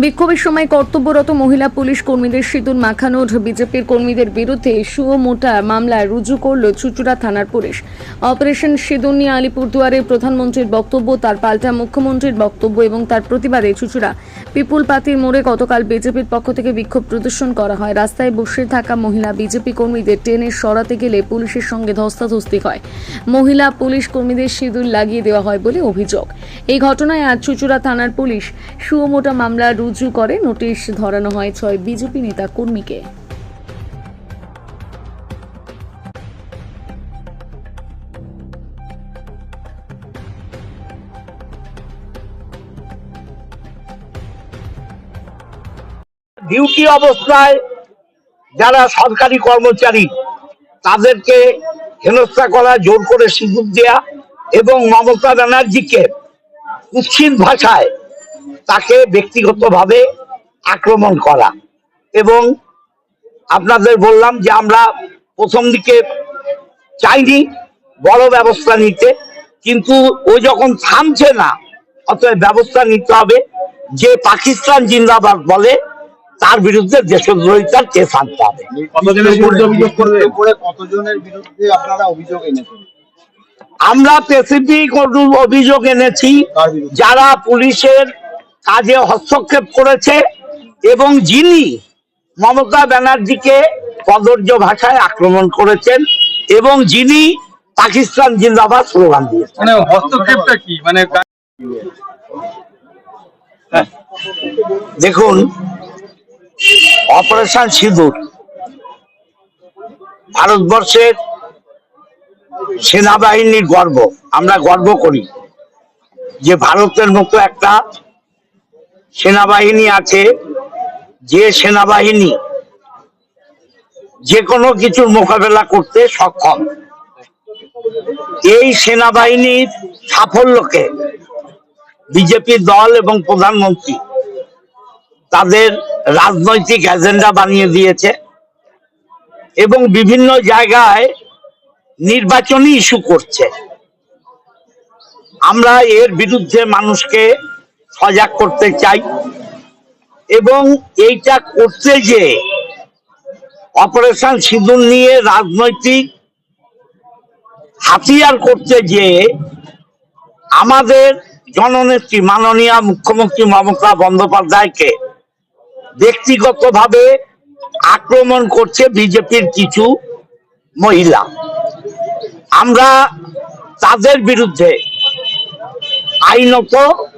বিক্ষোভের সময় কর্তব্যরত মহিলা পুলিশ কর্মীদের সিঁদুর মাখানোর বিজেপির কর্মীদের বিরুদ্ধে সুও মোটা মামলা রুজু করল চুচুড়া থানার পুলিশ। অপারেশন সিঁদুর নিয়ে আলিপুরদুয়ারে প্রধানমন্ত্রীর বক্তব্য, তার পাল্টা মুখ্যমন্ত্রীর বক্তব্য এবং তার প্রতিবাদে চুচুড়া। পিপুল পাতির মোড়ে গতকাল বিজেপির পক্ষ থেকে বিক্ষোভ প্রদর্শন করা হয়। রাস্তায় বসে থাকা মহিলা বিজেপি কর্মীদের টেনে সরাতে গেলে পুলিশের সঙ্গে ধস্তাধস্তি হয়। মহিলা পুলিশ কর্মীদের সিঁদুর লাগিয়ে দেওয়া হয় বলে অভিযোগ। এই ঘটনায় আজ চুচুড়া থানার পুলিশ সুমোটা মামলা রুজু করে। নোটিশ ধরানো হয় ছয় বিজেপি নেতা কর্মীকে। ডিউটি অবস্থায় যারা সরকারি কর্মচারী, তাদেরকে হেনস্থা করা, জোর করে সুযোগ দেয়া এবং মমতা ব্যানার্জিকে কুৎসিত ভাষায় তাকে ব্যক্তিগতভাবে আক্রমণ করা। এবং আপনাদের বললাম যে আমরা প্রথম দিকে চাইনি বড় ব্যবস্থা নিতে কিন্তু ও যখন থামছে না অতএব ব্যবস্থা নিতে হবে। যে পাকিস্তান জিন্দাবাদ বলে তার বিরুদ্ধে দেশদ্রোহিতার কেস আনতে হবে। কতজনের বিরুদ্ধে অভিযোগ করলেন করে কতজনের বিরুদ্ধে আপনারা অভিযোগ এনেছেন? আমরা স্পেসিফিক অভিযোগ এনেছি। যারা পুলিশের কাজে হস্তক্ষেপ করেছে এবং যিনি মমতা ব্যানার্জিকে কদর্য ভাষায় আক্রমণ করেছেন এবং যিনি পাকিস্তান জিন্দাবাদ স্লোগান দিয়েছেন। মানে হস্তক্ষেপটা কি? মানে দেখুন অপারেশন সিঁদুর ভারতবর্ষের সেনাবাহিনীর গর্ব। আমরা গর্ব করি যে ভারতের মতো একটা সেনাবাহিনী আছে, যে সেনাবাহিনী যে কোনো কিছুর মোকাবেলা করতে সক্ষম। এই সেনাবাহিনীর সাফল্যকে বিজেপি দল এবং প্রধানমন্ত্রী তাদের রাজনৈতিক এজেন্ডা বানিয়ে দিয়েছে এবং বিভিন্ন জায়গায় নির্বাচনী ইস্যু করছে। আমরা এর বিরুদ্ধে মানুষকে সজাগ করতে চাই এবং এইটা করতে যে অপারেশন সিঁদুর নিয়ে রাজনৈতিক হাতিয়ার করতে যে আমাদের জননেত্রী মাননীয় মুখ্যমন্ত্রী মমতা বন্দ্যোপাধ্যায়কে ব্যক্তিগতভাবে আক্রমণ করছে বিজেপির কিছু মহিলা। আমরা তাদের বিরুদ্ধে আইনত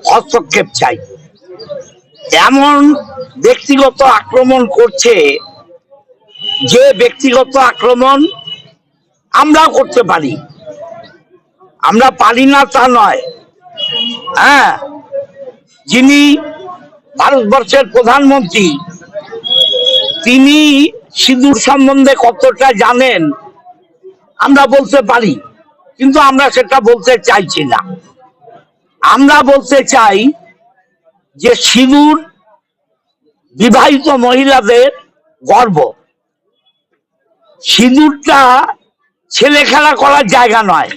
হস্তক্ষেপ চাই। এমন ব্যক্তিগত আক্রমণ করছে যে ব্যক্তিগত আক্রমণ আমরাও করতে পারি। আমরা পারি না তা নয়। হ্যাঁ যিনি ভারতবর্ষের প্রধানমন্ত্রী, তিনি সিঁদুর সম্বন্ধে কতটা জানেন, আমরা বলতে পারি, কিন্তু আমরা সেটা বলতে চাইছি না। আমরা বলতে চাই যে সিঁদুর বিবাহিত মহিলাদের গর্ব। সিঁদুরটা ছেলে খেলা করার জায়গা নয়।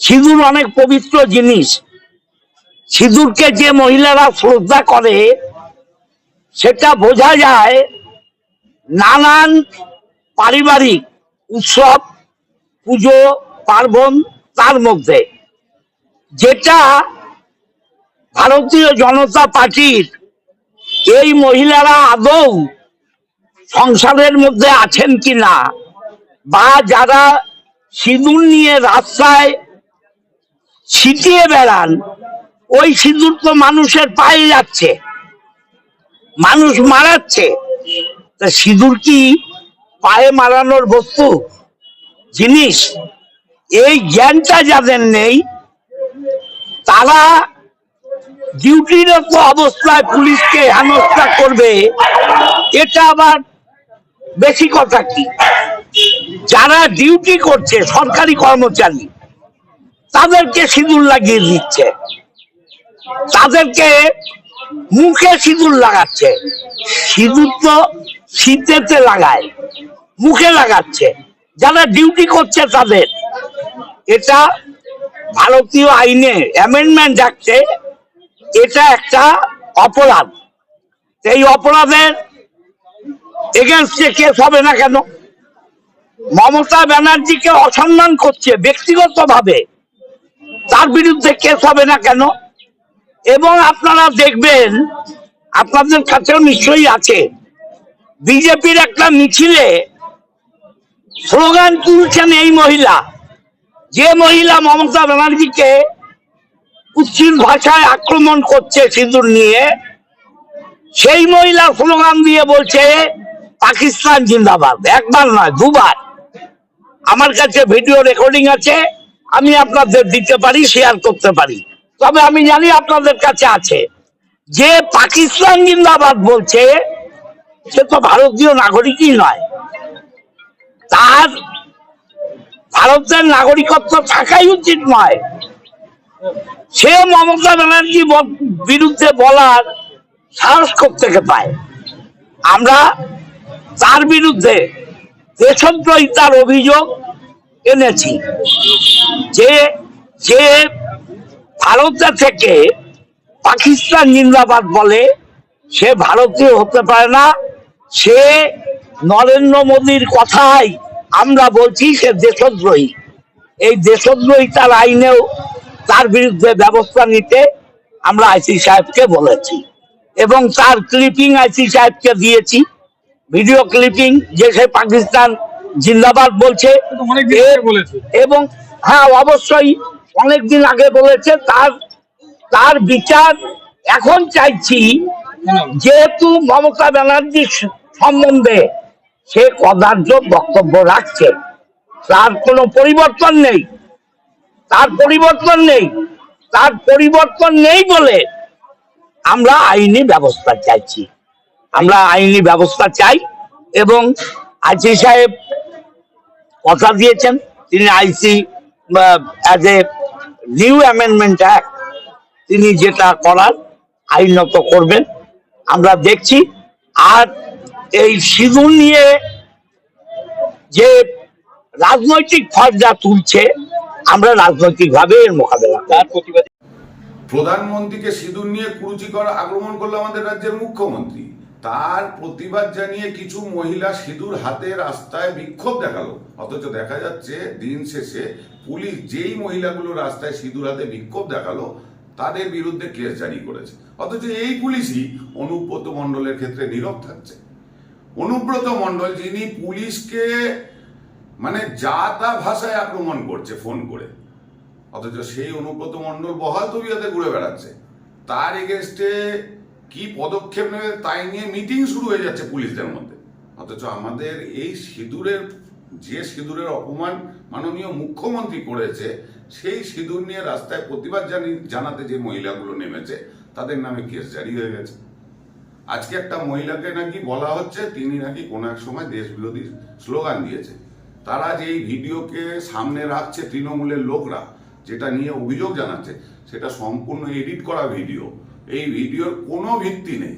সিঁদুর অনেক পবিত্র জিনিস। সিঁদুরকে যে মহিলারা শ্রদ্ধা করে, সেটা বোঝা যায় নানান পারিবারিক উৎসব, পুজো, পার্বণ তার মধ্যে। যেটা ভারতীয় জনতা পার্টির এই মহিলারা আদৌ সংসারের মধ্যে আছেন কিনা বা যারা সিঁদুর নিয়ে রাস্তায় ছিটিয়ে বেড়ান, ওই সিঁদুর তো মানুষের পায়ে যাচ্ছে, মানুষ মারাচ্ছে। তা সিঁদুর কি পায়ে মারানোর বস্তু, জিনিস? এই জ্ঞানটা যাদের নেই তারা ডিউটিরত অবস্থায় পুলিশকে হেনস্থা করবে, এটা আবার বেশি কথা কি? যারা ডিউটি করছে, সরকারি কর্মচারী, তাদেরকে সিঁদুর লাগিয়ে দিচ্ছে। তাদেরকে মুখে সিঁদুর লাগাচ্ছে। সিঁদুর তো শীতেতে লাগায়, মুখে লাগাচ্ছে। যারা ডিউটি করছে তাদের, এটা ভারতীয় আইনে অ্যামেন্ডমেন্ট অ্যাক্টে এটা একটা অপরাধ। এই অপরাধের এগেনস্টে কেস হবে না কেন? মমতা ব্যানার্জিকে অসম্মান করছে ব্যক্তিগতভাবে, তার বিরুদ্ধে কেস হবে না কেন? এবং আপনারা দেখবেন, আপনাদের কাছেও নিশ্চয়ই আছে, বিজেপির একটা মিছিলে স্লোগান তুলছেন এই মহিলা। যে মহিলা মমতা ব্যানার্জিকে কুৎসিত ভাষায় আক্রমণ করছে সিঁদুর নিয়ে, সেই মহিলা স্লোগান দিয়ে বলছে, পাকিস্তান জিন্দাবাদ। একবার নয়, দুবার। আমার কাছে ভিডিও রেকর্ডিং আছে, আমি আপনাদের দিতে পারি, শেয়ার করতে পারি। তবে আমি জানি আপনাদের কাছে আছে। যে পাকিস্তান জিন্দাবাদ বলছে, সে তো ভারতীয় নাগরিকই নয়। তার ভারতের নাগরিকত্ব থাকাই উচিত নয়। সে মমতা ব্যানার্জি বিরুদ্ধে বলার সাহস থেকে পায়? আমরা তার বিরুদ্ধে দেশদ্রোহিতার অভিযোগ এনেছি। যে যে ভারতে থেকে পাকিস্তান জিন্দাবাদ বলে সে ভারতীয় হতে পারে না, সে নরেন্দ্র মোদীর কথাই আমরা বলছি সে দেশদ্রোহী। এই দেশদ্রোহী তার আইনেও তার বিরুদ্ধে ব্যবস্থা নিতে আমরা আইসি সাহেবকে বলেছি। এবং তার ক্লিপিং আইসি সাহেবকে দিয়েছি। ভিডিও ক্লিপিং যে সে পাকিস্তান জিন্দাবাদ বলছে এবং হ্যাঁ অবশ্যই অনেকদিন আগে বলেছে তার তার বিচার এখন চাইছি যেহেতু মমতা ব্যানার্জি সম্বন্ধে সে কদার্য বক্তব্য রাখছে। তার কোনো পরিবর্তন নেই। তার পরিবর্তন নেই। তার পরিবর্তন নেই বলে আমরা আইনি ব্যবস্থা চাইছি। আমরা আইনি ব্যবস্থা চাই এবং আইসি সাহেব কথা দিয়েছেন। তিনি IC as a new amendment act তিনি যেটা করার আইনত করবেন। আমরা দেখছি, আর এই সিঁদুর নিয়ে যে রাজনৈতিক ফর্জা তুলছে আমরা রাজনৈতিকভাবে এর মোকাবেলা করব। তার প্রতিবাদ প্রধানমন্ত্রীকে সিঁদুর নিয়ে কুরুচি করা আক্রমণ করল আমাদের রাজ্যের মুখ্যমন্ত্রী। তার প্রতিবাদ জানিয়ে কিছু মহিলা সিঁদুর হাতে রাস্তায় বিক্ষোভ দেখাল। অথচ দেখা যাচ্ছে দিন শেষে পুলিশ যেই মহিলাগুলো রাস্তায় সিঁদুর হাতে বিক্ষোভ দেখাল তাদের বিরুদ্ধে কেস জারি করেছে। অথচ এই পুলিশই অনুব্রত মণ্ডলের ক্ষেত্রে নীরব থাকছে। অনুব্রত মণ্ডল যিনি পুলিশকে মানে যা তা ভাষায় আক্রমণ করছে ফোন করে, অথচ সেই অনুব্রত মণ্ডল বহাল তবিয়াতে ঘুরে বেড়াচ্ছে। তার এগেনস্টে কি পদক্ষেপ নেবে তাই নিয়ে মিটিং শুরু হয়ে যাচ্ছে পুলিশদের মধ্যে। অথচ আমাদের এই সিঁদুরের, যে সিঁদুরের অপমান মাননীয় মুখ্যমন্ত্রী করেছে, সেই সিঁদুর নিয়ে রাস্তায় প্রতিবাদ জানি, জানাতে যে মহিলাগুলো নেমেছে, তাদের নামে কেস জারি হয়ে গেছে। আজকে একটা মহিলাকে নাকি বলা হচ্ছে, তিনি নাকি কোনো এক সময় দেশ বিরোধী স্লোগান দিয়েছে। তারা যে এই ভিডিওকে সামনে রাখছে তৃণমূলের লোকরা, যেটা নিয়ে অভিযোগ জানাচ্ছে, সেটা সম্পূর্ণ এডিট করা ভিডিও। এই ভিডিওর কোনো ভিত্তি নেই।